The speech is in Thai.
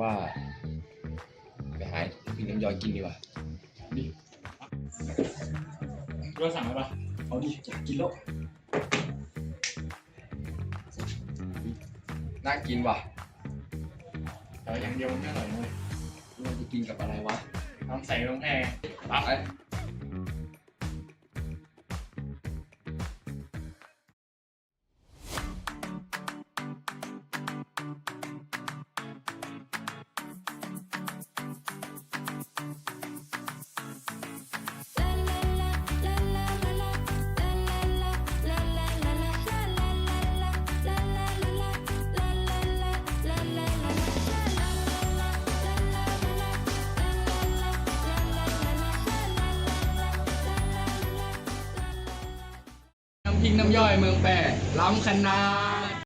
ว่าไปหาพี่น้ำย่อยกินดีกว่าดิเราสั่งอะไรปะเอาดิอยากกินแล้วน่ากินว่ะแต่ว่าอย่างเดียวมันไม่อร่อยเลยเราจะกินกับอะไรวะน้ำใส่ลงแพรปั๊บ พริกน้ำย่อยเมืองแปรล้ำขนาด